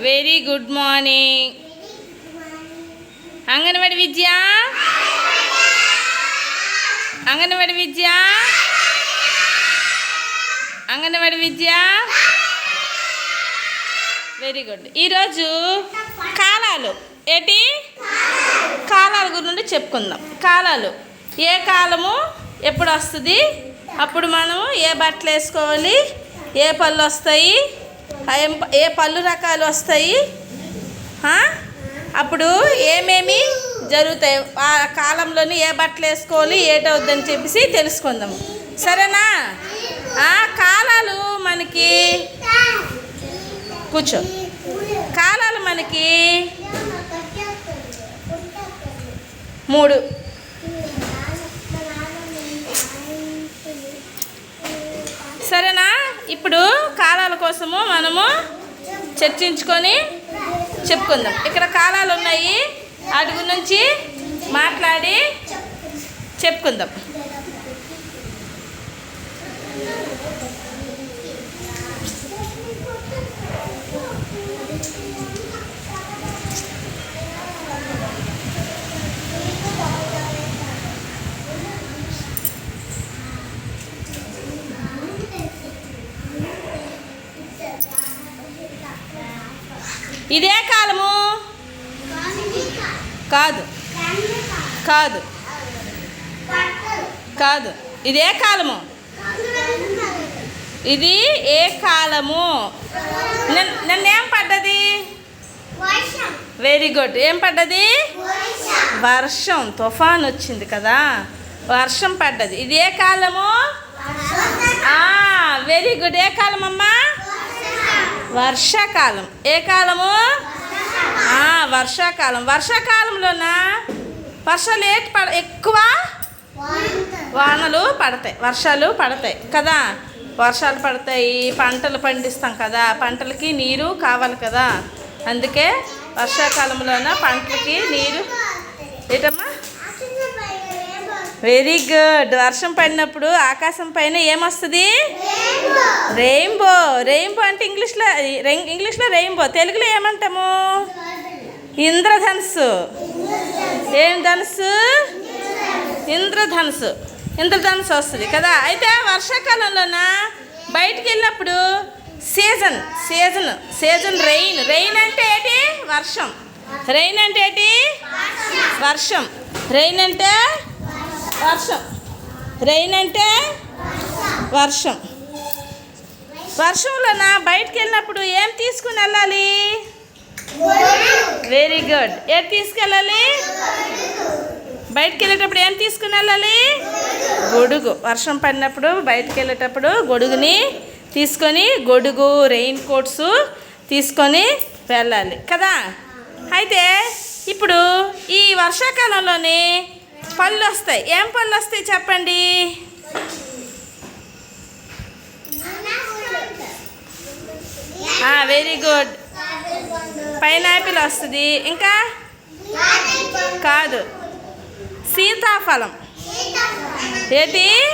Very good morning anganwadi విద్య అంగన్వాడి విద్య అంగన్వాడి విద్య వెరీ గుడ్ ఈరోజు కాలాలు ఏంటి? కాలాల గురించి చెప్పుకుందాం. కాలాలు ఏ కాలము? ఎప్పుడు వస్తుంది? అప్పుడు మనము ఏ బట్టలు వేసుకోవాలి? ఏ పళ్ళు వస్తాయి? ఏం ఏ పళ్ళు రకాలు వస్తాయి? అప్పుడు ఏమేమి జరుగుతాయి? ఆ కాలంలోని ఏ బట్టలు వేసుకోవాలి ఏటవుద్దని చెప్పేసి తెలుసుకుందాం సరేనా? ఆ కాలాలు మనకి కూర్చో. కాలాలు మనకి మూడు. సరేనా? ఇప్పుడు కాలాల కోసము మనము చర్చించుకొని చెప్పుకుందాం. ఇక్కడ కాలాలు ఉన్నాయి. వాటి గురించి మాట్లాడి చెప్పుకుందాం. ఇదే కాలము? కాదు. కాదు. కాదు. ఇదే కాలము? ఇది ఏ కాలము? నన్- నన్నేం పడ్డది? వెరీ గుడ్ ఏం పడ్డది? వర్షం. తుఫాన్ వచ్చింది కదా. వర్షం పడ్డది. ఇది ఏ కాలము? వెరీ గుడ్ ఏ కాలం అమ్మా వర్షాకాలం. ఏ కాలము? వర్షాకాలం. వర్షాకాలంలోన? వర్షాలు ఏంటి పడ ఎక్కువ? వానలు పడతాయి. వర్షాలు పడతాయి. కదా? వర్షాలు పడతాయి. పంటలు పండిస్తాం కదా. పంటలకి నీరు కావాలి కదా. అందుకే వర్షాకాలంలోన పంటలకి నీరు. ఏటమ్మా? వెరీ గుడ్ వర్షం పడినప్పుడు ఆకాశం పైన ఏమొస్తుంది? రెయిన్బో రెయిన్బో అంటే ఇంగ్లీష్లో ఇంగ్లీష్లో రెయిన్బో తెలుగులో ఏమంటాము? ఇంద్రధనుసు ఏం ధనుసు ఇంద్రధనుసు ఇంద్రధనుసు వస్తుంది కదా? అయితే వర్షాకాలంలోన? బయటికి వెళ్ళినప్పుడు season season season rain. Rain అంటే ఏంటి? వర్షం. రెయిన్ అంటే ఏంటి? వర్షం. రెయిన్ అంటే వర్షం. రెయిన్ అంటే వర్షం. వర్షంలోన? బయటికి వెళ్ళినప్పుడు ఏం తీసుకుని వెళ్ళాలి? వెరీ గుడ్ ఏం తీసుకెళ్ళాలి? బయటికి వెళ్ళేటప్పుడు ఏం తీసుకుని వెళ్ళాలి? గొడుగు. వర్షం పడినప్పుడు బయటికి వెళ్ళేటప్పుడు గొడుగుని తీసుకొని గొడుగు రెయిన్ కోట్స్ తీసుకొని వెళ్ళాలి. కదా? అయితే ఇప్పుడు ఈ వర్షాకాలంలోనే పళ్ళు వస్తాయి ఏం పళ్ళు వస్తాయి చెప్పండి వెరీ గుడ్ పైనాపిల్ వస్తుంది. ఇంకా? కాదు. సీతాఫలం. ఏంటి?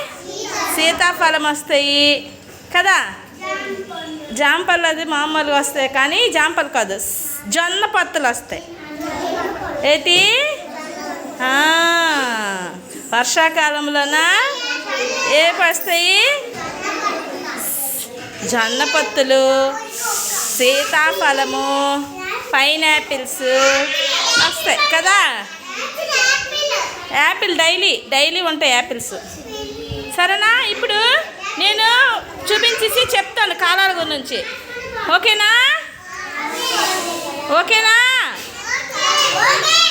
సీతాఫలం వస్తాయి. కదా? జాంపళ్ళు. అది మామూలుగా వస్తాయి కానీ జాంపలు కాదు. జొన్న పత్తులు వస్తాయి. ఏంటి? వర్షాకాలంలోన? ఏ వస్తాయి జొన్న పొత్తులు సీతాఫలము పైనాపిల్స్ వస్తాయి కదా? యాపిల్ డైలీ డైలీ ఉంటాయి యాపిల్స్. సరేనా? ఇప్పుడు నేను చూపించేసి చెప్తాను కాలాల గురించి. ఓకేనా? ఓకేనా? ఓకే.